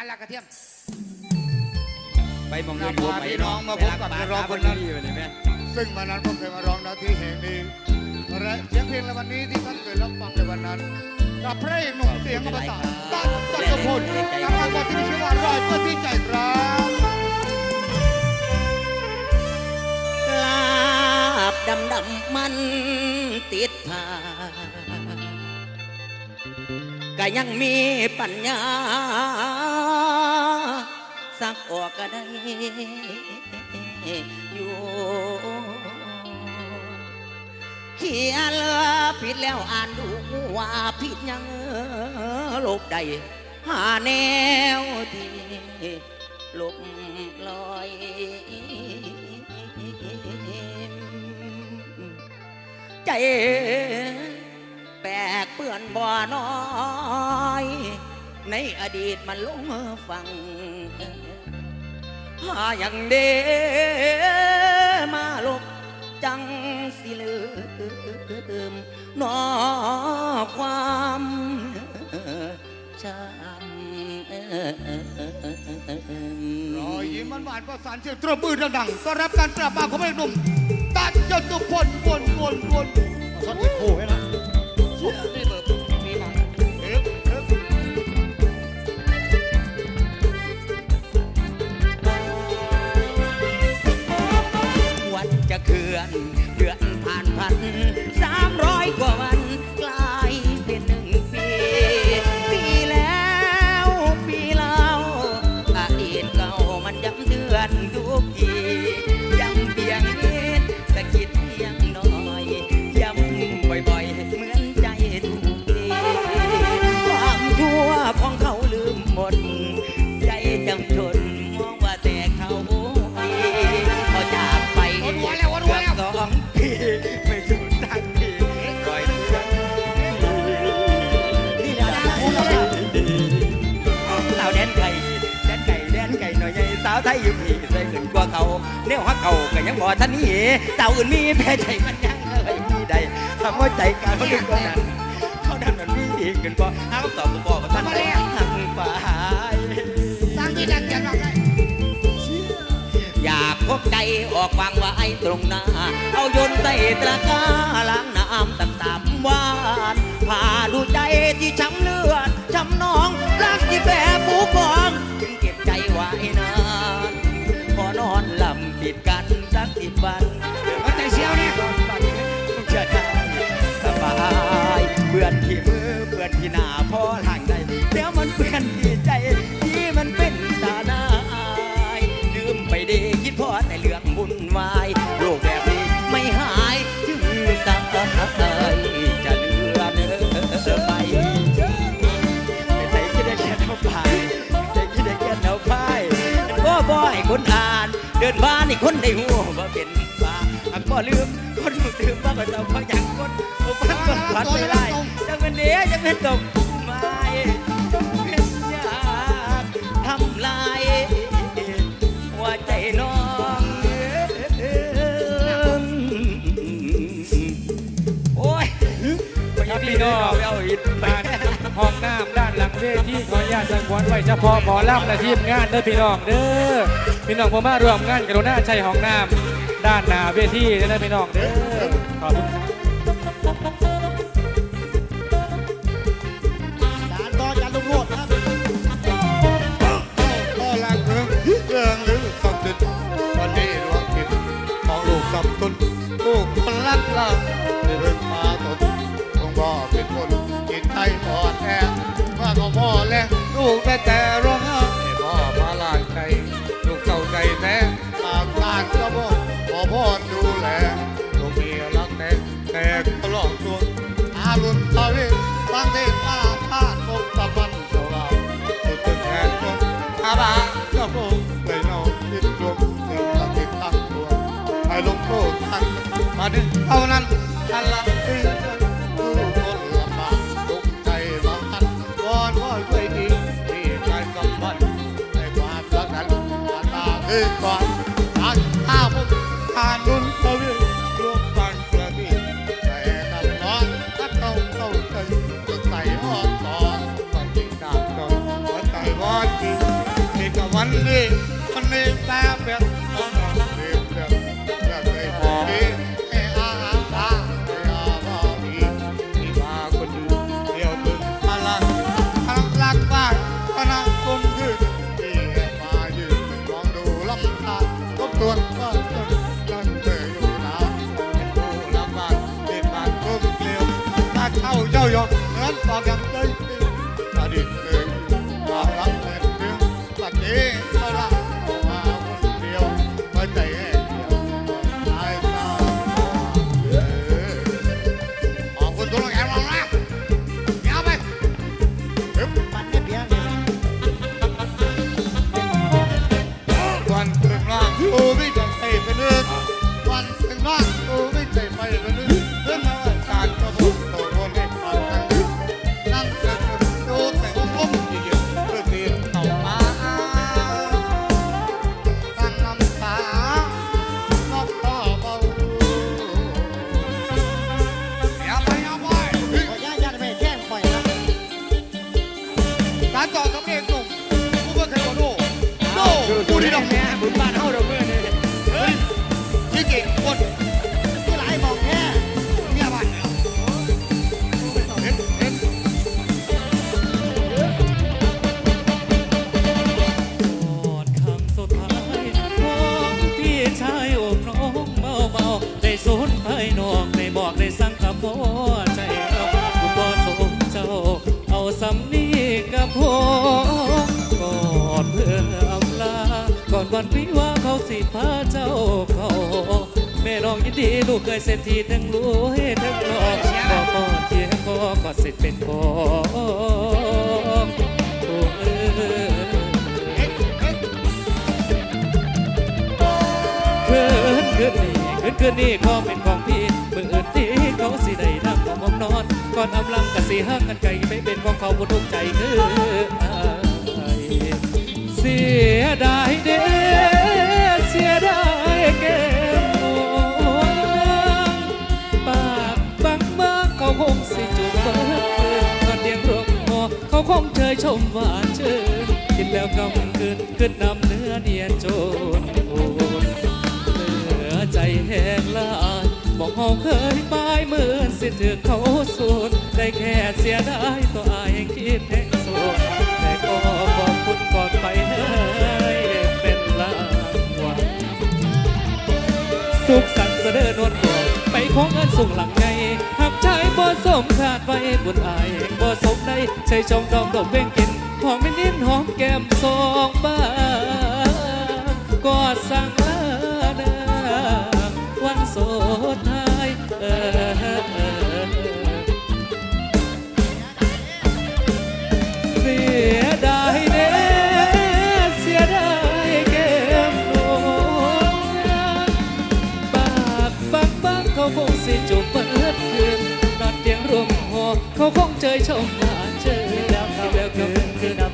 หันหลักกระเทียม ไปมองเงินอยู่ไปพี่น้องมาพบกับนักร้องคนนั้น ไปเลยแม่ซึ่งวันนั้นผมเคยมาร้องหน้าที่แห่งนี้และเสียงเพลงในวันนี้ที่ท่านเคยรับฟังในวันนั้นกับพระเอกหนุ่มเสียงอมตะตั๊กจักรพลทำงานบทที่มีชื่อว่าร้อยเพื่อที่ใจครับกลาบดำดำๆมันติดผา ก็ยังมีปัญญา สักออกก็ได้อยู่เขียนผิดแล้วอ่านดูว่าผิดยังลบใดหาแนวที่ลบลอยใจ ปื้อนบ่อน้อย ในอดีตมันลงฟังหาอย่างเดมาลบจังสิลืมนอความจำรอยยิ้มมันหวานประสานเสียงตรบมือดังๆต้อนรับการกลับมาของพระเอกหนุ่มตั๊กจตุพลวนวนวนสดที่คู่ไว้นะ เดี่ยฮักเก่าก็ยังบ่ทันนี้สาอื่นมีแพ้ใจมันยังเคยมีใดทำว่าใจการเขาดึงกว่านั้นเขาดันมันมีอีกเกินกว่าหาคำตอบบ่บอกว่าท่านได้หักฝ่ายสร้างที่ดังเสียงได้อยากพบใจออกวางไว้ตรงหน้า เอายนใส่ตะกร้าล้างน้ำต่ำต่ำหวานผ่าดูใจที่ช้ำเลือดช้ำหนองรักที่แฝงผูกกอง หลับติดกันสักสิบวัน นเดินบ้านนี่คนในหัวว่เป็นบ้าอักบ่ลืมคนหูลืมว่ก็จะพออย่างคนโอ้พันคนพันไม่ได้จังเป็นเดียจังเป็นตกไม่เป็นยากทำลายหัวใจน้องโอ้ยพี่น้องเอาอิดไปห้องน้ำได้ เวทีขออนุญาตจังหวนไว้เฉพาะหมอลำและทีมงานเด้อพี่น้องเด้อพี่น้องผมมารวมงานกรุณาใช้ห้องน้ำด้านหน้าเวทีเด้อพี่น้องเด้อขอบคุณ ลูกได้แต่ร้องไห้พ่อมาลายใจลูกเก่าใจแท้ตามการก็พ่อขอพ่อดูแลลูกเมียรักแต่แต่ก็ลองตัวอารุณตะเวนบางเทศมาพาดตกตะมันโซลาสุดเป็นแทนคนอาบาก็คงเลยนอนคิดรวมสิ่งละติดตั้งตัวให้ลงโทษทันมาดึงเท่านั้นอันละที่ อันตาคือก่อนทางข้าพุทธทานดุลทวีรวมฟังกระดีแต่ตำนอนก็ต้องเข้าใจใส่หอดตอนตอนที่ดาบจนหัวใจวอนจริงมันนี่มันนี่ตาเป็น เงิน พอใจเรากูบ่สมเจ้า เอาสำนีกับพ่อกอดเพื่ออำลา ก่อนวันวิวาเขาสิพาเจ้าเขาแม่น้องยินดีลูกเคยเศรษฐีทั้งรวยทั้งรองก็พอเทียงก็ก็สิเป็นของตัวเออคืนคืนนี้คืนคืนนี้ก็เป็นของพี่มืออื่นที่ เขาสิได้นั่งของมอมนอน ก่อนอำลังกะสิหักกันไกลไม่เป็นของเขาผู้ทุกใจคืออายเสียดายเด้เสียดายแก้มนางปากบางมากเขาคงสิจูบเบิก่อนเดียงรวมหัวเขาคงเชยชมหวานเชื่นกินแล้วกำคืนขึ้นนำเนื้อเนียนโจนโอนเหลือใจแห้งละอาย บอกเขาเคยปลายมือสิถึงเขาสูดได้แค่เสียดายตัวอายคิดแห้งสูดแต่ก็ขอบคุณก่อนไปเลยเป็นลางวัลสุขสันต์เสด็จนวลตัวไปของเงินส่งหลังไงหักใจบ่สมขาดไว้บุญอายบ่สมได้ใช้ชมดอมดอกเบ่งกินหอมไม่นิ้นหอมแก้มสองบ้า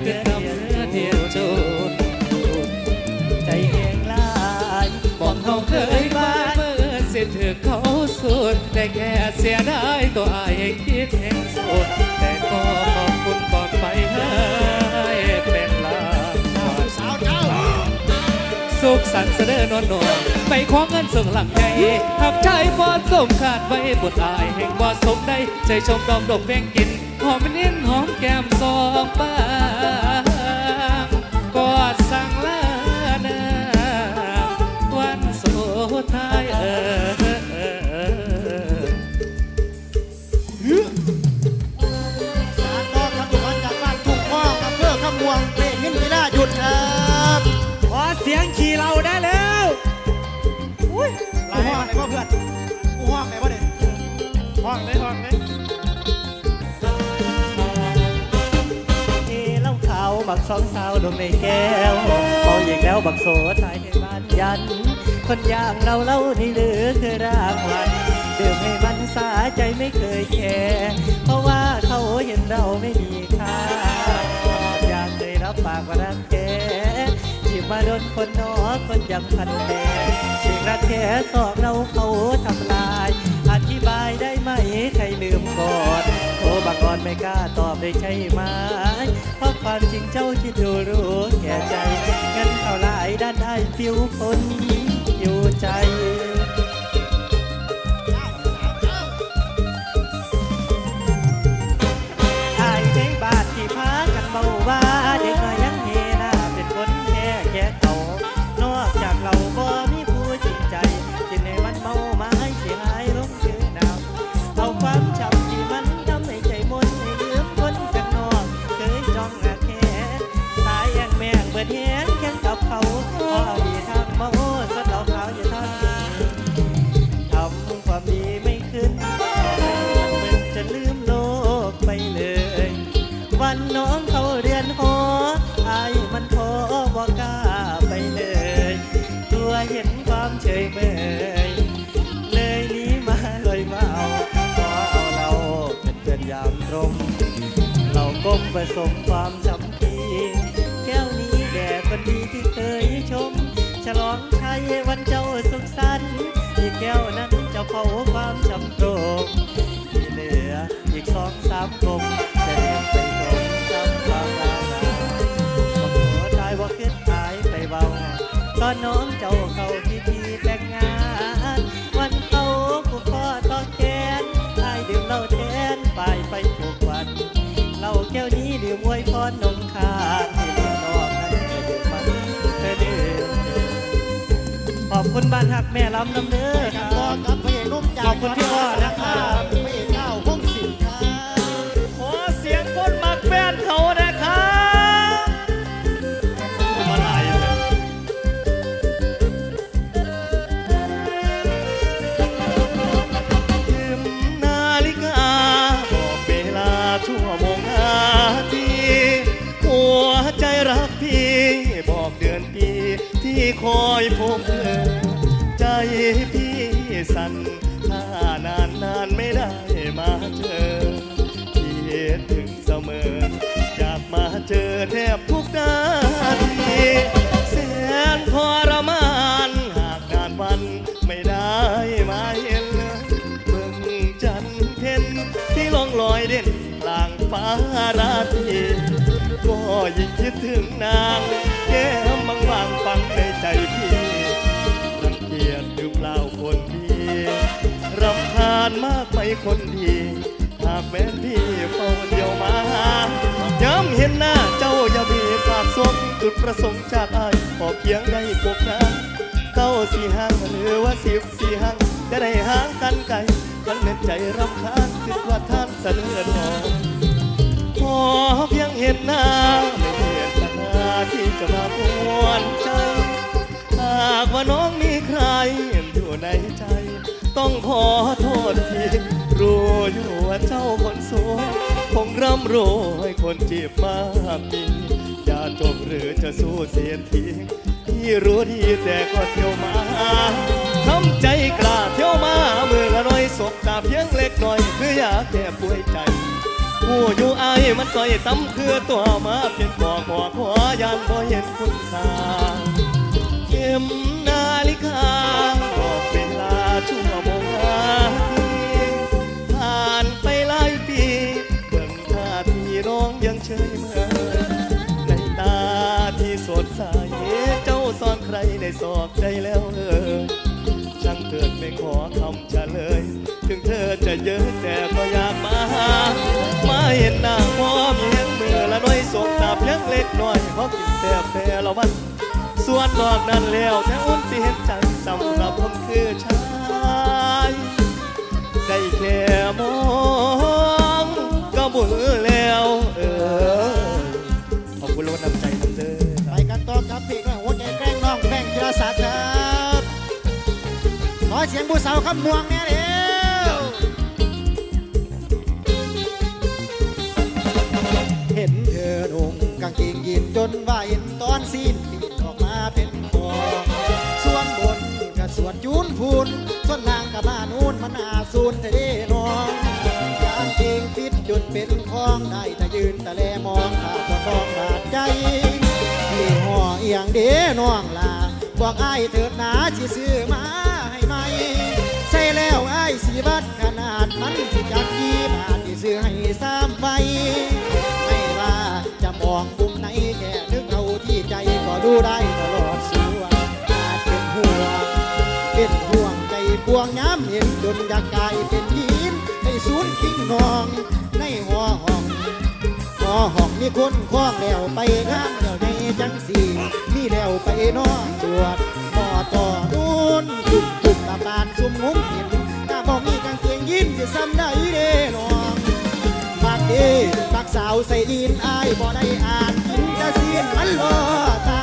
คืนนำเพื่อนนำเนื้อเดียวโจนใจแห้งลายบอกเขาเคยบ้านเมื่อเสียถือเขาสุดแต่แค่เสียดายตัวอายคิดแห่งสุดแต่ก็ขอบคุณก่อนไปให้เป็นลาสาวเจ้าสุขสันต์เสด็จนวลนวลไปขอเงินส่งหลังใหญ่หักใจพอดสมขาดไว้บุตรอายแห่งบ่สมได้ใจชมดอมดมแวงกินหอมเนิ้นหอมแก้มสองบ้า งก็สั่งลาเดินวันสุดท้ายเออเออเออสารต่อครับทุกคนจากบ้านทุ่งข้องอำเภอขมวงเพลงนินเวลาหยุดครับขอเสียงขี่เราได้แล้วอุ้ยกูห้องไหนบ่เพื่อนกูห้องไหนบ่เด็ห้องเลยห้องเลย บักสองสาวดมในแก้วเมาอีกแล้วบักโสทายในบ้านยัน คนอย่างเราเล่าที่เหลือคือรางวัลดื่มให้มันสาใจไม่เคยแคร์เพราะว่าเขาเห็นเราไม่มีค่าอยากเคยรับปากว่ารักแท้จีบมาโดนคนนอคนยังพันแน่เสียงรักแท้สอบเราเขาทำลาย อธิบายได้ไหมใครลืมก่อนโทรบางออนไม่กล้าตอบได้ใช่ไหม ความจริงเจ้าคิดดูรู้แก่ใจเงินเท่าไรด้านได้ฟิวคน เราก้มผสมความจำพีแก้วนี้แด่คนดีที่เคยชม ฉลองชัยวันเจ้าสุขสันต์อีกแก้วนั้นจะเผาความจำตรงที่เหลืออีกสองสามกลมจะเรียไปตรงจำความราวนาบอกหัวตายว่าขึ้นตายไปเบาตอนน้องเจ้าเขาพิธีแต่งงาน คุณบ้านหักแม่ลำน้ำเด้อครันต่อบกับพระเอกนุ่มจากขอบคุณพี่อ้อนะครับพระเอกเก้าพงศิษฐ์ครับขอเสียงคนมักแฟนเขานะครับมาไหลยืมนาฬิกาบอกเวลาชั่วโมงนาทีหัวใจรักพี่บอกเดือนปีที่คอยพบเธอ พี่สั่นถ้านานนานไม่ได้มาเจอพี่ถึงเสมอ อยากมาเจอแทบทุกนาทีแสนทรมานหากนานวันไม่ได้มาเห็นเลยเบิ่งจันเพ็ญที่ลองลอยเด่นกลางฟ้าราตรีก็ยิ่งคิดถึงนางแก้มบางๆฟังในใจพี่ เล่าคนดีรำคาญมากไปคนดี หากแม้พี่เฝ้าเดียวมาย้ำเห็นหน้าเจ้าอย่ามีฝากสมจุดประสงค์จากอายขอเพียงได้พบน้ำเก้าสี่ห้างหรือว่าสิบสี่ห้างจะได้ห่างกันไกลมันเหน็ดใจรำคาญคิดว่าท่านเสนอทองขอเพียงเห็นหน้าไม่เปลี่ยนปัญหาที่จะมาปวนใจ หากว่าน้องมีใครอยู่ในใจ ต้องขอโทษทีรู้อยู่ว่าเจ้าคนสวยคงร่ำรวยคนจีบมากมีอย่าจบหรือจะสู้เสียทีที่รู้ดีแต่ก็เที่ยวมาทำใจกล้าเที่ยวมาเมื่อละน้อยสบตาเพียงเล็กน้อย คืออยากแก้ป่วยใจผู้อยู่อายมันต่อยตำคือตัวมาเป็นก่อก่อขอยานบ่เห็นคุณค่า มนาฬิกาบอกเวลาชั่วโมงนาทีผ่านไปหลายปีเบิ่งท่าทีน้องยังเฉยเมยในตาที่สดใสเจ้าซ่อนใครในศอกใจแล้วเออช่างเถิดไม่ขอคำเฉลย ถึงเธอจะเยอะแต่ก็อยากมาหามาเห็นหน้าพอมีแห้งมือละน้อยสบตาเพียงเล็กน้อยเพราะกินแซ่บแต่ละวัน ส่วนดอกนั้นแล้วแต่อุ่นสิเห็นใจสำหรับผมคือชายได้แค่มองก็บุญแล้วเออขอบคุณรางวัลนำใจทำเด้อไปกันต่อกับเพลงหัวใจแกล้งน้องแบ่งกีฬาศักดิ์ครับขอเสียงผู้สาวคำม่วงเนี่ยเร็วเห็นเธอนุ่งกางเกงยีนจนว่าเห็นตอนสิ้น สวดจูนพูนส่วนล่างกับมานูนมันอาสูนทะเลนองกางเกงฟิตจนเป็นคลองได้แต่ยืนแต่แลมองขาบ่ต้องบาดใจพี่ห่อเอียงเด้น้องลาบอกไอ้เถิดหนาสิซื้อมาให้ไหมใส่แล้วไอ้สิบัดขนาดมันสิจักกี่บาทที่ซื้อให้สามใบไม่ว่าจะมองมุมไหนแค่นึกเอาที่ใจก็ดูได้ นอยากกลายเป็นยินในศูนย์คิงนอง ในหัวห้องหัวห้องมีคนคล้องแล้วไปงานแล้วในจังสีมีแล้วไปนอนตรวจหมอต่อนู่นจุดจุดตาบานซุ่มงุ้มเห็นถ้าบอกมีกางเกงยีนจะซ้ำได้เด้นองมักเด้มักสาวใส่ยีนอายบ่ได้อ่านกินกะเสียนมันล่อตา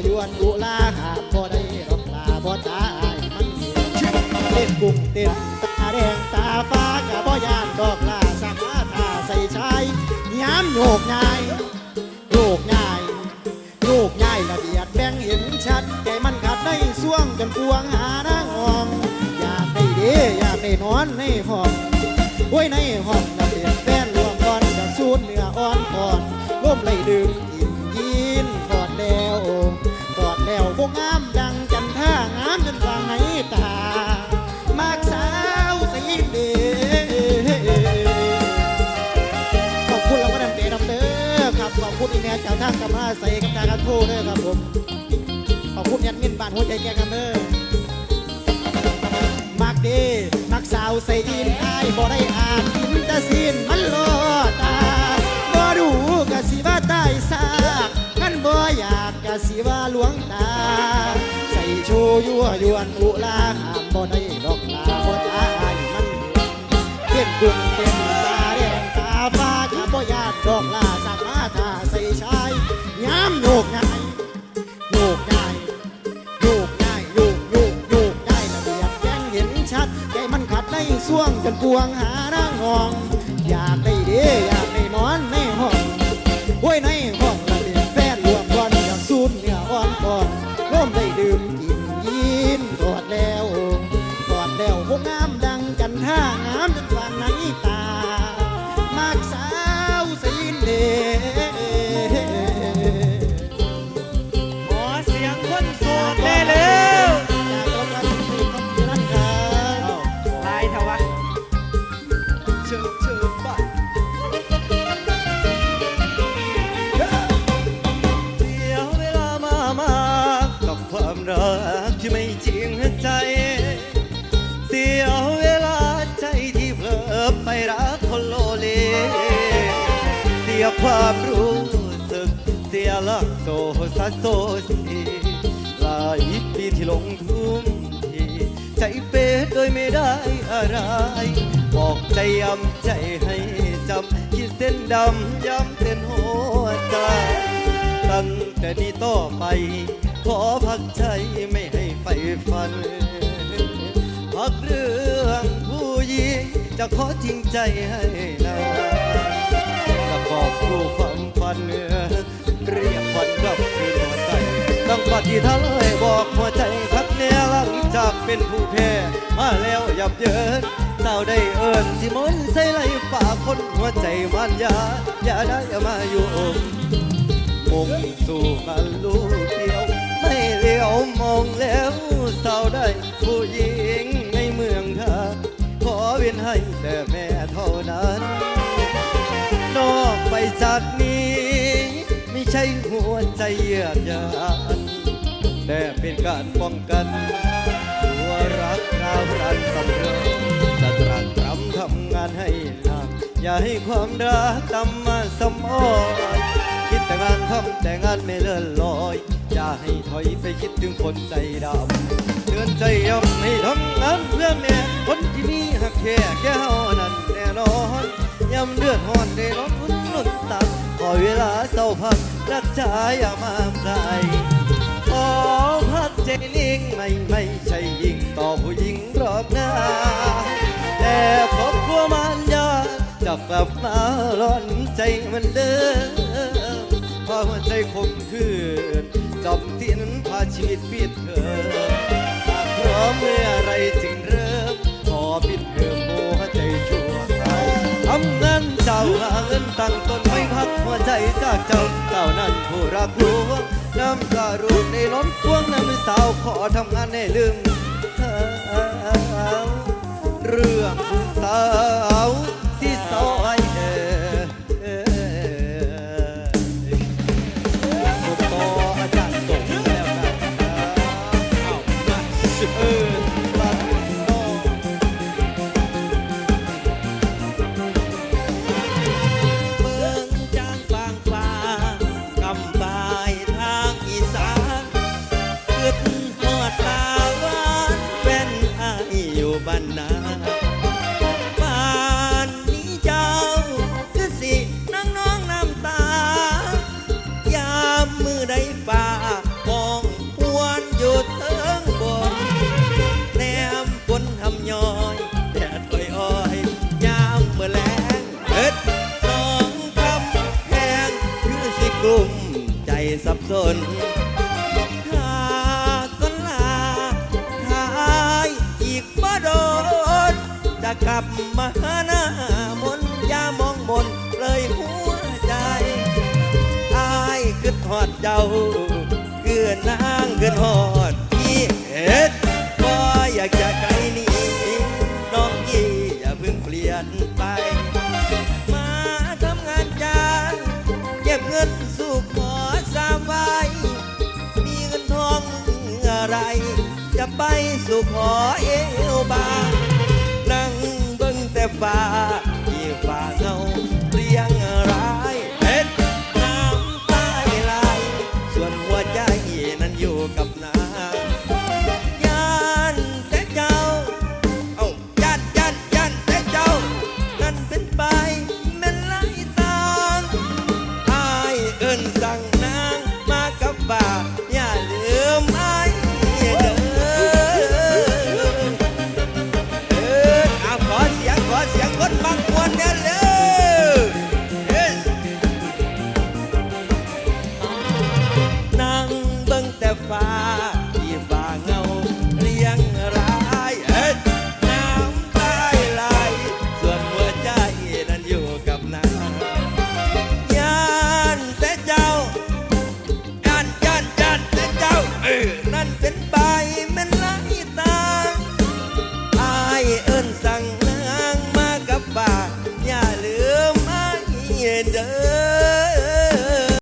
ยวยวนอุลาหาบ่ได้ดอกลาบ่ตายมันเล่นกุ้งเต้นตาแดงตาฟ้ากะบ่ยานดอกลาสักมาทาใส่ชายย้ำโยกง่ายโยกง่ายลูกง่ายละเอียดแบ่งเห็นชัดใจมันขัดในส่วงจนกวงหานางองอยากได้เด้อยากได้นอนในห้องไว้ในห้องน่ะเป็นแฟนรวมก่อนกับสูดเนื้ออ่อนก่อนร่มไหลดื่ม ขอบคุณอีเมลาทางกำมาใส่กับทางการโทรเด้อครับผม ขอบคุณยันเงินบานหัวใจแกกันเด้อมักดีมักสาวใส่อินไอายบ่ได้อ่านอินตาซีนมันโลตาบ่ดูกะสิว่าตายซากกันบ่อยากกะสิว่าหลวงตา ใส่โชว์ยั่วยวนอุลาหามบ่ได้ดอกลาบ่ตายมันเต้นกุ่มเต้นตาแดงตาฟ้าจะบ่ยานดอกลาสักมาทา ชายย้ำโยกง่ายโยกง่ายโยกง่ายโยกโยกโยกง่ายระเบียบแจ้งเห็นชัดใจมันขัดในส่วงจนกวงหานางงอง อยากได้เด้อย รักที่ไม่จริงใจ เสียเวลาใจที่เผลอไปรักคนโลเล เสียความรู้สึก เสียหลักโซซัสโซซีหลายปีที่ลงทุ่มทีใจเป๊โดยไม่ได้อะไร บอกใจย้ำใจให้จำขีดเส้นดำย้ำเส้นหัวใจ ตั้งแต่นี้ต่อไป ขอพักใจไม่ให้ไปฝัน พักเรื่องผู้หญิงจะขอจริงใจให้นาจะบอกครูความฝันเรียกฝันกลับคืนหัวใจตั้งปฏิทันเลยบอกหัวใจทักแน่หลังจากเป็นผู้แพ้ มาแล้วยับเยินสาได้เอิญสิมนใส่ไหลป่าคนหัวใจมันยาอย่าได้มาอยู่มุ่งสู่กันลูก ยวไม่เลี้ยวมองแล้วสาวได้ผู้หญิงในเมืองเธอ ขอเวียนให้แต่แม่เท่านั้น นอกไปจากนี้ ไม่ใช่หัวใจเยือกยานแต่เป็นการป้องกัน ตัวรักราวรันสำเร็จจะตรัสตรำทำงานให้หนักอย่าให้ความรักตำมาสมอคิดแต่งานทำแต่งานไม่เลื่อนลอย ให้ถอยไปคิดถึงคนใจดำเตือนใจย่อมให้ทำงานเพื่อแม่คนที่มีหักแค่แค่เฮานั้นแน่นอนย้ำเลือดหอนได้ร้อนอุ่นนุ่นตักขอเวลาเศร้าพักรักษาอย่ามาใจขอพักใจนิ่งไม่ไม่ใช่ยิงต่อผู้หญิงรอบหน้าแต่ครอบครัวมันยาจะกลับมาร้อนใจมันเดิมเพราะหัวใจคมคืน จำสิ้นพาชีวิตปิดเธอหากพร้อมเมื่อไรจึงเริ่มขอปิดเทอมหัวใจชั่วคราวทำงานเจ้าหาเงินตั้งต้นไม่พักหัวใจจากเจ้าเจ้านั้นผู้รักลวงน้ำตารูในล้นพวงน้ำสาวขอทำงานให้ลืมเธอเรื่องสาว สนถ้าก็ลาทายอีกบ่โดน จะกลับมาหาหน้ามนยามองมนเลยหัวใจอายคือทอดเจ้าเกือนางเกือนหอดที่เฮ็ด ขอเอวบางนั่งเบิ่งแต่ฟ้าที่ฟ้าเงา